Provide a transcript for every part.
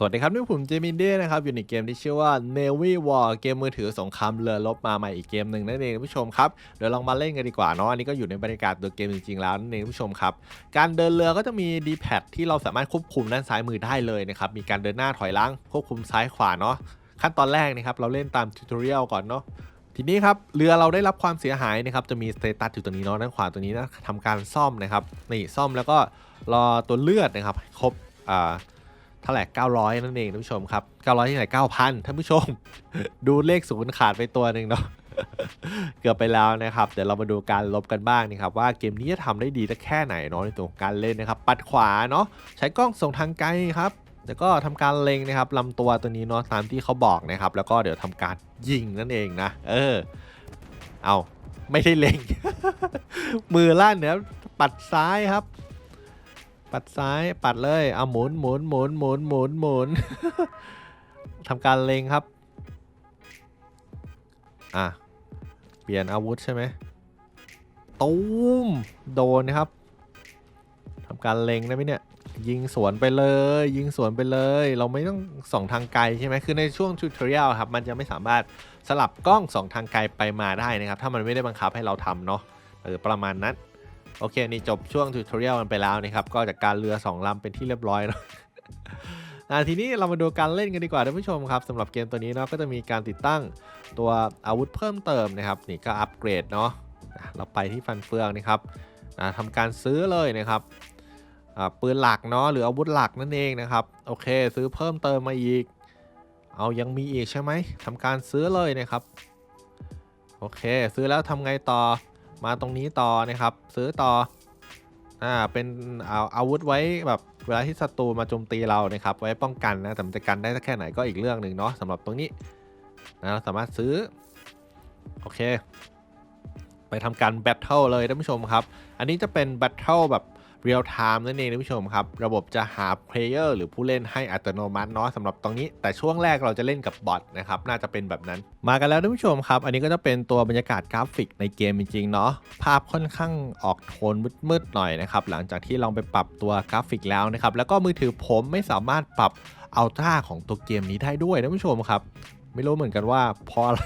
สวัสดีครับนี่ผมเจมินเด้นะครับอยู่ในเกมที่ชื่อว่า Navy War เกมมือถือสงครามเรือรบมาใหม่อีกเกมหนึ่งนั่นเองผู้ชมครับเดี๋ยวลองมาเล่นกันดีกว่าเนาะอันนี้ก็อยู่ในบรรยากาศตัวเกมจริงๆแล้วนั่นเองผู้ชมครับ การเดินเรือก็จะมี d p a d ที่เราสามารถควบคุมด้านซ้ายมือได้เลยนะครับมีการเดินหน้าถอยหลังควบคุมซ้ายขวาเนาะขั้นตอนแรกนะครับเราเล่นตามทิวทอเรียลก่อนเนาะทีนี้ครับเรือเราได้รับความเสียหายนะครับจะมีสเตตัสอยู่ตรงนี้เนาะด้านขวาตัวนี้นะทำการซ่อมนะครับนี่ซ่อมแล้วก็รอตัวเลือดนะครับครบอ่า เท่าไหร่900 นั่นเองท่านผู้ชมครับ 900ที่ไหน9,000 ท่านผู้ชม ดูเลขศูนย์ขาดไปตัวหนึ่งเนาะเกือบไปแล้วนะครับ เดี๋ยวเรามาดูการลบกันบ้างนะครับว่าเกมนี้จะทำได้ดีสักแค่ไหนเนาะในตัวของการเล่นนะครับ ปัดขวาเนาะใช้กล้องส่งทางไกลครับแล้วก็ทำการเล็งนะครับลำตัวตัวนี้เนาะตามที่เขาบอกนะครับ แล้วก็เดี๋ยวทำการยิงนั่นเองนะ เออ เอาไม่ได้เล็ง มือลั่นเนี่ยปัดซ้ายครับ ปัดซ้ายปัดเลยเอาหมุนหมุนหมุนหมุนหมุนหมุนทำการเล็งครับ อะ เปลี่ยนอาวุธใช่ไหมตูมโดนนะครับทำการเล็งได้ไหมเนี่ยยิงสวนไปเลย ยิงสวนไปเลย เราไม่ต้องส่องทางไกลใช่ไหมคือในช่วงทูตอเรียลครับมันจะไม่สามารถสลับกล้องส่องทางไกลไปมาได้นะครับ ถ้ามันไม่ได้บังคับให้เราทำเนาะเออประมาณนั้น โอเค นี่จบช่วงทูตอเรียลมันไปแล้วนะครับ ก็จากการเรือ 2 ลำเป็นที่เรียบร้อยแล้วอะทีนี้เรามาดูการเล่นกันดีกว่าท่านผู้ชมครับสำหรับเกมตัวนี้เนาะก็จะมีการติดตั้งตัวอาวุธเพิ่มเติมนะครับนี่ก็อัปเกรดเนาะอะเราไปที่ฟันเฟืองนะครับอะทำการซื้อเลยนะครับอะปืนหลักเนาะหรืออาวุธหลักนั่นเองนะครับโอเค ซื้อเพิ่มเติมมาอีก เอายังมีอีกใช่ไหมทำการซื้อเลยนะครับโอเค ซื้อแล้วทำไงต่อ มาตรงนี้ต่อนะครับ ซื้อต่ออ่าเป็นเอาอาวุธไว้แบบเวลาที่ศัตรูมาโจมตีเรานะครับ ไว้ป้องกันนะแต่มันจะกันได้สักแค่ไหนก็อีกเรื่องหนึ่งเนาะสำหรับตรงนี้นะเราสามารถซื้อ โอเค ไปทำการแบทเทิลเลยท่านผู้ชมครับ อันนี้จะเป็นแบทเทิลแบบ เรียลไทม์นั่นเองท่านผู้ชมครับ ระบบจะหาเพลเยอร์หรือผู้เล่นให้อัตโนมัติเนาะสำหรับตรงนี้ แต่ช่วงแรกเราจะเล่นกับบอทนะครับน่าจะเป็นแบบนั้น มากันแล้วท่านผู้ชมครับ อันนี้ก็จะเป็นตัวบรรยากาศกราฟิกในเกมจริงๆเนาะภาพค่อนข้างออกโทนมืดๆหน่อยนะครับหลังจากที่ลองไปปรับตัวกราฟิกแล้วนะครับแล้วก็มือถือผมไม่สามารถปรับอัลตร้าของตัวเกมนี้ได้ด้วยท่านผู้ชมครับ ไม่รู้เหมือนกันว่าเพราะอะไร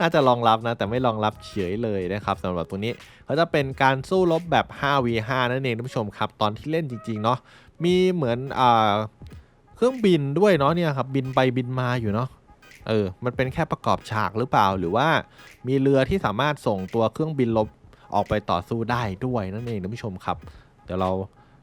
น่าจะรองรับนะ แต่ไม่รองรับเฉยเลยนะครับสำหรับตัวนี้เขาจะเป็นการสู้รบแบบ 5v5 นั่นเองท่านผู้ชมครับ ตอนที่เล่นจริง ๆ เนาะมีเหมือนอ่าเครื่องบินด้วยเนาะเนี่ยครับบินไปบินมาอยู่เนาะเออ มันเป็นแค่ประกอบฉากหรือเปล่า หรือว่ามีเรือที่สามารถส่งตัวเครื่องบินลบออกไปต่อสู้ได้ด้วยนั่นเองท่านผู้ชมครับ เดี๋ยวเรา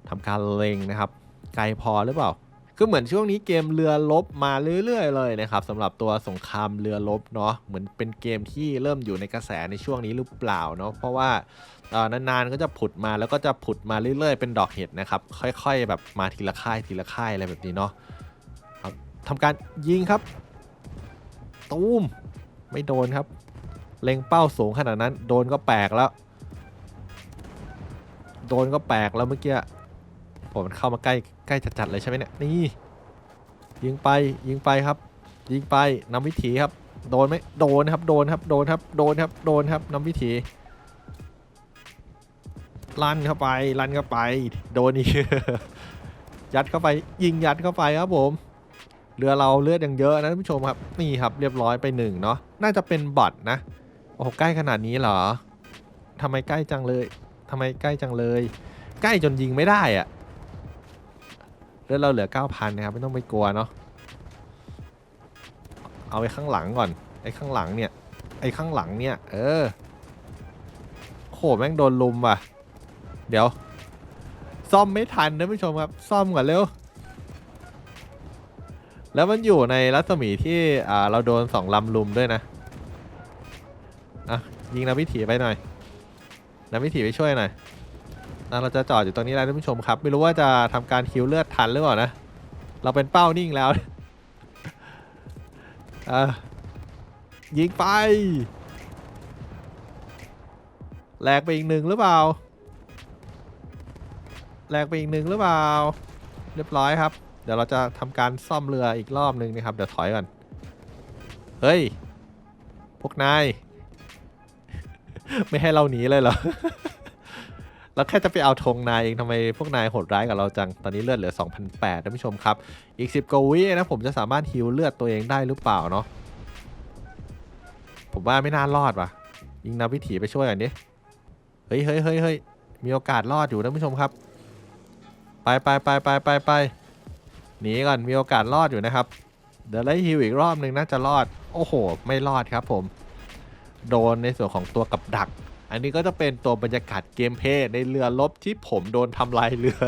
ทำการเล็งนะครับ ไกลพอหรือเปล่า คือเหมือนช่วงนี้เกมเรือลบมาเรื่อยๆเลยนะครับสำหรับตัวสงครามเรือลบเนาะเหมือนเป็นเกมที่เริ่มอยู่ในกระแสในช่วงนี้หรือเปล่าเนาะเพราะว่าเอ่อนานๆก็จะผุดมาแล้วก็จะผุดมาเรื่อยๆ เป็นดอกเห็ดนะครับค่อยๆ แบบมาทีละค่ายทีละค่ายอะไรแบบนี้เนาะครับทำการยิงครับ ตูมไม่โดนครับเล็งเป้าสูงขนาดนั้น โดนก็แปลกแล้ว โดนก็แปลกแล้วเมื่อกี้ ผมมันเข้ามาใกล้ใกล้จัดๆเลยใช่ไหมเนี่ยนี่ยิงไปยิงไปครับ ยิงไปนำวิถีครับ โดนไหมโดนครับ โดนครับ โดนครับ โดนครับ โดนครับนำวิถีลั่นเข้าไปลั่นเข้าไป โดนอีกยัดเข้าไปยิงยัดเข้าไปครับผมเรือเราเลือดยังเยอะนะท่านผู้ชมครับนี่ครับเรียบร้อยไปหนึ่งเนาะน่าจะเป็นบอทนะโอ้ใกล้ขนาดนี้เหรอทำไมใกล้จังเลยทำไมใกล้จังเลย ใกล้จนยิงไม่ได้อะ เลือดเราเหลือ 9,000 นะครับ ไม่ต้องไปกลัวเนาะ เอาไอ้ข้างหลังก่อน ไอ้ข้างหลังเนี่ย ไอ้ข้างหลังเนี่ย เออ โห แม่งโดนลุมว่ะ เดี๋ยว ซ่อมไม่ทันนะผู้ชมครับ ซ่อมก่อนเร็ว แล้วมันอยู่ในรัศมีที่อ่าเราโดนสองลำลุมด้วยนะ อะ ยิงนาวิถีไปหน่อยนาวิถีไปช่วยหน่อย อะเราจะจอดอยู่ตรงนี้แล้วท่านผู้ชมครับ ไม่รู้ว่าจะทำการคิวเลือดทันหรือเปล่านะ เราเป็นเป้านิ่งแล้วอะยิงไปแหลกไปอีกหนึ่งหรือเปล่าแหลกไปอีกหนึ่งหรือเปล่า เรียบร้อยครับ เดี๋ยวเราจะทำการซ่อมเรืออีกรอบหนึ่งนะครับ เดี๋ยวถอยก่อน เฮ้ย พวกนาย ไม่ให้เราหนีเลยเหรอ แล้วแค่จะไปเอาธงนายเองทำไมพวกนายโหดร้ายกับเราจัง ตอนนี้เลือดเหลือ2,008ท่านผู้ชมครับ อีก 10กว่าวินะผมจะสามารถฮิวเลือดตัวเองได้หรือเปล่าเนาะ ผมว่าไม่น่ารอดว่ะ ยิงนาวิถีไปช่วยกันดิ เฮ้ยเฮ้ยเฮ้ยเฮ้ยมีโอกาสรอดอยู่ท่านผู้ชมครับ ไปไปไปไปไปไปหนีก่อน มีโอกาสรอดอยู่นะครับ เดี๋ยวไล่ฮิวอีกรอบหนึ่งน่าจะรอด โอ้โห ไม่รอดครับผม โดนในส่วนของตัวกับดัก อันนี้ก็จะเป็นตัวบรรยากาศเกมเพย์ในเรือลบที่ผมโดนทำลายเรือ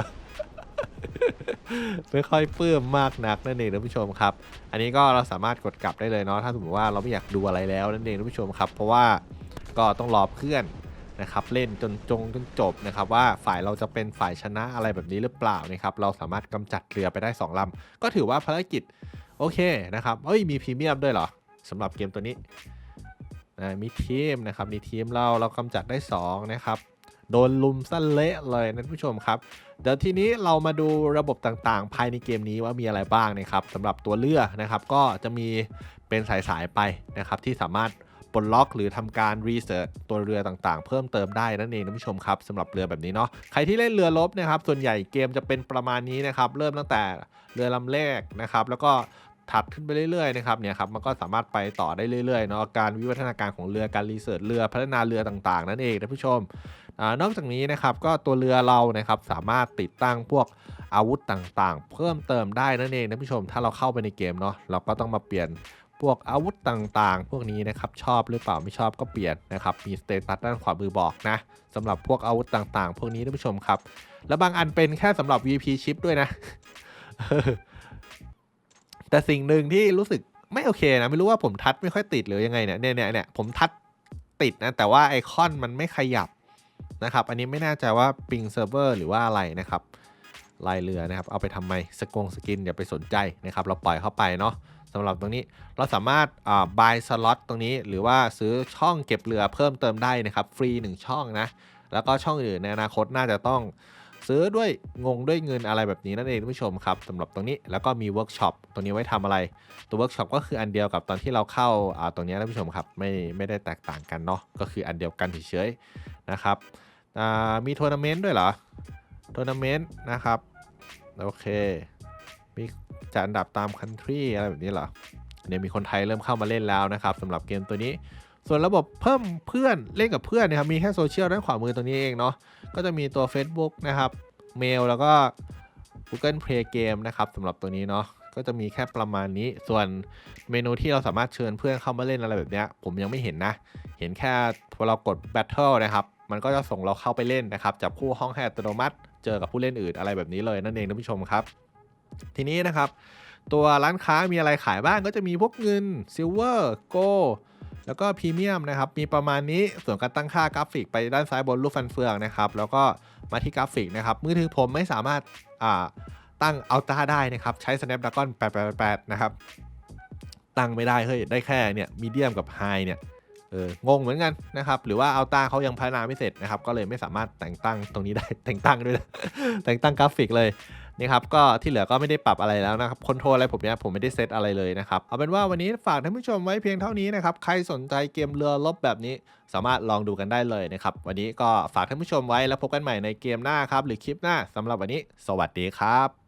ไม่ค่อยปลื้มมากนักนั่นเองท่านผู้ชมครับ อันนี้ก็เราสามารถกดกลับได้เลยเนาะถ้าสมมติว่าเราไม่อยากดูอะไรแล้วนั่นเองท่านผู้ชมครับ เพราะว่าก็ต้องรอเพื่อนนะครับเล่นจนจงจนจบนะครับว่าฝ่ายเราจะเป็นฝ่ายชนะอะไรแบบนี้หรือเปล่านะครับเราสามารถกำจัดเรือไปได้สองลำก็ถือว่าภารกิจโอเคนะครับเอ้ยมีพรีเมียมด้วยเหรอสำหรับเกมตัวนี้ อ่ามีทีมนะครับมีทีมเราเรากำจัดได้2นะครับโดนลุมสั้นเละเลยนะท่นผู้ชมครับ เดี๋ยวทีนี้เรามาดูระบบต่างๆ ภายในเกมนี้ว่ามีอะไรบ้างนะครับสำหรับตัวเรือนะครับ ก็จะมีเป็นสายๆไปนะครับที่สามารถปลดล็อกหรือทำการรีเสิร์ชตัวเรือต่างๆ เพิ่มเติมได้นั่นเองท่านผู้ชมครับสำหรับเรือแบบนี้เนาะใครที่เล่นเรือรบนะครับ ส่วนใหญ่เกมจะเป็นประมาณนี้นะครับ เริ่มตั้งแต่เรือลำแรกนะครับ แล้วก็ ถัดขึ้นไปเรื่อยๆนะครับเนี่ยครับมันก็สามารถไปต่อได้เรื่อยๆเนาะการวิวัฒนาการของเรือการรีเสิร์ชเรือพัฒนาเรือต่างๆ นั่นเองท่านผู้ชมอนอกจากนี้นะครับก็ตัวเรือเรานะครับสามารถติดตั้งพวกอาวุธต่างๆ เพิ่มเติมได้นั่นเองท่านผู้ชม ถ้าเราเข้าไปในเกมเนาะเราก็ต้องมาเปลี่ยนพวกอาวุธต่างๆ พวกนี้นะครับชอบหรือเปล่าไม่ชอบก็เปลี่ยนนะครับมีสเตตัสด้านขวามือบอกนะสำหรับพวกอาวุธต่างๆ พวกนี้ท่านผู้ชมครับ แล้วบางอันเป็นแค่สำหรับ VP ชิปด้วยนะ แต่สิ่งหนึ่งที่รู้สึกไม่โอเคนะไม่รู้ว่าผมทัดไม่ค่อยติดหรือยังไงเนี่ยเนี่ยเนี่ยผมทัดติดนะแต่ว่าไอคอนมันไม่ขยับนะครับ อันนี้ไม่แน่ใจว่าปิงเซิร์ฟเวอร์หรือว่าอะไรนะครับลายเรือนะครับ เอาไปทำไมสกงสกินอย่าไปสนใจนะครับ เราปล่อยเข้าไปเนาะสำหรับตรงนี้เราสามารถอ่า buy slot ตรงนี้ หรือว่าซื้อช่องเก็บเรือเพิ่มเติมได้นะครับ ฟรี 1 ช่องนะ แล้วก็ช่องอื่นในอนาคตน่าจะต้อง ซื้อด้วยงงด้วยเงินอะไรแบบนี้นั่นเองท่านผู้ชมครับสำหรับตรงนี้แล้วก็มีเวิร์กช็อปตรงนี้ไว้ทำอะไร ตัวเวิร์กช็อปก็คืออันเดียวกับตอนที่เราเข้าอ่าตรงนี้ท่านผู้ชมครับไม่ไม่ได้แตกต่างกันเนาะก็คืออันเดียวกันเฉยๆนะครับอ่ามีทัวร์นาเมนต์ด้วยเหรอทัวร์นาเมนต์นะครับโอเคมีจัดอันดับตามคันทรีอะไรแบบนี้เหรอเนี่ยมีคนไทยเริ่มเข้ามาเล่นแล้วนะครับสำหรับเกมตัวนี้ ส่วนระบบเพิ่มเพื่อนเล่นกับเพื่อนนะครับมีแค่โซเชียลด้านขวามือตรงนี้เองเนาะก็จะมีตัว Facebook นะครับเมลแล้วก็ Google Play Game นะครับสำหรับตัวนี้เนาะก็จะมีแค่ประมาณนี้ ส่วนเมนูที่เราสามารถเชิญเพื่อนเข้ามาเล่นอะไรแบบเนี้ยผมยังไม่เห็นนะ เห็นแค่พอเรากด Battle นะครับ มันก็จะส่งเราเข้าไปเล่นนะครับ จับคู่ห้องให้อัตโนมัติ เจอกับผู้เล่นอื่นอะไรแบบนี้เลยนั่นเองท่านผู้ชมครับ ทีนี้นะครับ ตัวร้านค้ามีอะไรขายบ้างก็จะมีพวกเงินซิลเวอร์โก แล้วก็พรีเมียมนะครับมีประมาณนี้ส่วนการตั้งค่ากราฟิกไปด้านซ้ายบนรูปฟันเฟืองนะครับแล้วก็มาที่กราฟิกนะครับมือถือผมไม่สามารถอ่าตั้งอัลต a าได้นะครับใช้ Snapdragon 888 นะครับ ตั้งไม่ได้เฮ้ยได้แค่เนี่ยมีเดียมกับไฮเนี่ยเอองงเหมือนกันนะครับหรือว่าอัลต a าเขายังพัฒนาไม่เสร็จนะครับก็เลยไม่สามารถแต่งตั้งตรงนี้ได้แต่งตั้งด้วยนะแต่งตั้งกราฟิกเลย นี่ครับก็ที่เหลือก็ไม่ได้ปรับอะไรแล้วนะครับคอนโทรลอะไรผมเนี่ยผมไม่ได้เซตอะไรเลยนะครับเอาเป็นว่าวันนี้ฝากท่านผู้ชมไว้เพียงเท่านี้นะครับใครสนใจเกมเรือลบแบบนี้ สามารถลองดูกันได้เลยนะครับวันนี้ก็ฝากท่านผู้ชมไว้แล้วพบกันใหม่ในเกมหน้าครับหรือคลิปหน้าสำหรับวันนี้ สวัสดีครับ